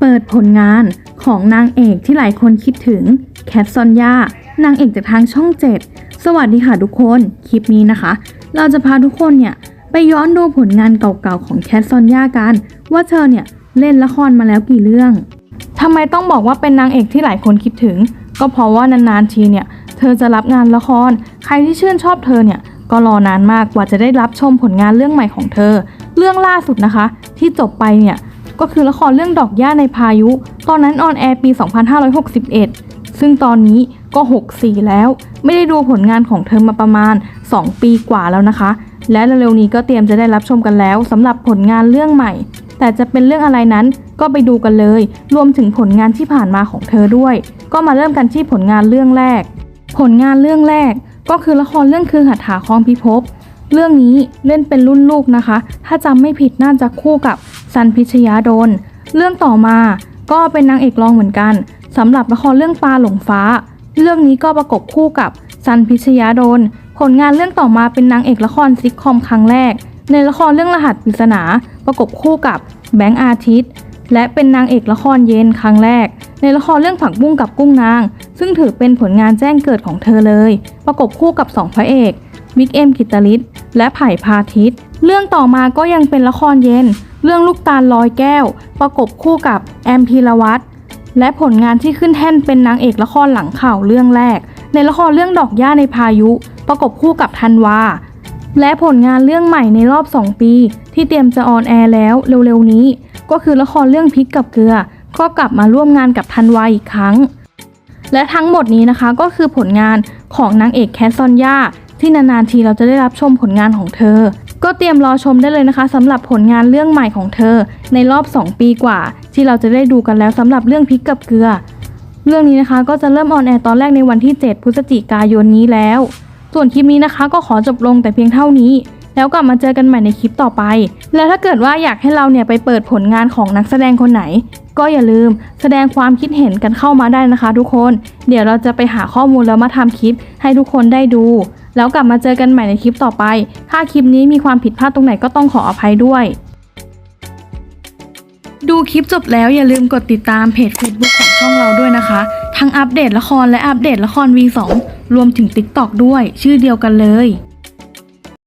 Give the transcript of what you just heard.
เปิดผลงานของนางเอกที่หลายคนคิดถึงแคทซอนยานางเอกจากทางช่อง 7 สวัสดีค่ะทุกคน คลิปนี้นะคะ เราจะพาทุกคนเนี่ย ไปย้อนดูผลงานเก่าๆของแคทซอนยากัน ว่าเธอเนี่ยเล่นละครมาแล้วกี่เรื่องทำไมต้องบอกว่าเป็นนางเอกที่หลายคนคิดถึง ก็เพราะว่านานๆทีเนี่ย เธอจะรับงานละคร ใครที่ชื่นชอบเธอเนี่ยก็รอนานมากกว่าจะได้รับชมผลงานเรื่องใหม่ของเธอ เรื่องล่าสุดนะคะ ที่จบไปเนี่ย ก็คือละครเรื่องดอกหญ้าในพายุ ตอนนั้นออนแอร์ปี 2561 ซึ่งตอนนี้ก็ 64 แล้ว ไม่ได้ดูผลงานของเธอมาประมาณ 2 ปีกว่าแล้วนะคะ และเร็วๆนี้ก็เตรียมจะได้รับชมกันแล้วสำหรับผลงานเรื่องใหม่ แต่จะเป็นเรื่องอะไรนั้นก็ไปดูกันเลย รวมถึงผลงานที่ผ่านมาของเธอด้วย ก็มาเริ่มกันที่ผลงานเรื่องแรก ผลงานเรื่องแรก ก็คือละครเรื่องคือหัตถาคองพิภพเรื่องนี้เล่นเป็นรุ่นลูกนะคะ ถ้าจำไม่ผิดน่าจะคู่กับ ซันพิชยาดลเรื่องต่อมาก็เป็นนางเอกรองเหมือนกันสำหรับละครเรื่องปลาหลงฟ้า เรื่องนี้ก็ประกบคู่กับซันพิชยาดลผลงานเรื่องต่อมาเป็นนางเอกละครซิทคอมครั้งแรก ในละครเรื่องรหัสปริศนาประกบคู่กับแบงค์อาทิตย์และเป็นนางเอกละครเย็นครั้งแรก ในละครเรื่องผักบุ้งกับกุ้งนาง ซึ่งถือเป็นผลงานแจ้งเกิดของเธอเลย ประกบคู่กับสองพระเอกมิกเอ็มกิตลิศและไผ่พาทิตย์เรื่องต่อมาก็ยังเป็นละครเย็น เรื่องลูกตาลลอยแก้ว ประกบคู่กับแอมพีรวัตรและผลงานที่ขึ้นแท่นเป็นนางเอกละครหลังข่าวเรื่องแรก ในละครเรื่องดอกหญ้าในพายุ ประกบคู่กับธันวา และผลงานเรื่องใหม่ในรอบ 2 ปี ที่เตรียมจะออนแอร์แล้วเร็วๆนี้ ก็คือละครเรื่องพริกกับเกลือ ก็กลับมาร่วมงานกับธันวาอีกครั้ง และทั้งหมดนี้นะคะก็คือผลงานของนางเอกแคทซอนยา ที่นานๆทีเราจะได้รับชมผลงานของเธอ ก็เตรียมรอชมได้เลยนะคะสำหรับผลงานเรื่องใหม่ของเธอ ในรอบ 2 ปีกว่า ที่เราจะได้ดูกันแล้วสำหรับเรื่องพริกกับเกลือ เรื่องนี้นะคะก็จะเริ่มออนแอร์ตอนแรกในวันที่ 7 พฤศจิกายนนี้แล้ว ส่วนคลิปนี้นะคะก็ขอจบลงแต่เพียงเท่านี้แล้วกลับมาเจอกันใหม่ในคลิปต่อไป และถ้าเกิดว่าอยากให้เราเนี่ยไปเปิดผลงานของนักแสดงคนไหน ก็อย่าลืมแสดงความคิดเห็นกันเข้ามาได้นะคะทุกคน เดี๋ยวเราจะไปหาข้อมูลแล้วมาทำคลิปให้ทุกคนได้ดู แล้วกลับมาเจอกันใหม่ในคลิปต่อไป ถ้าคลิปนี้มีความผิดพลาดตรงไหนก็ต้องขออภัยด้วย ดูคลิปจบแล้วอย่าลืมกดติดตามเพจ Facebook ของช่องเราด้วยนะคะ ทั้งอัปเดตละครและอัปเดตละคร V2 รวมถึง TikTok ด้วย ชื่อเดียวกันเลย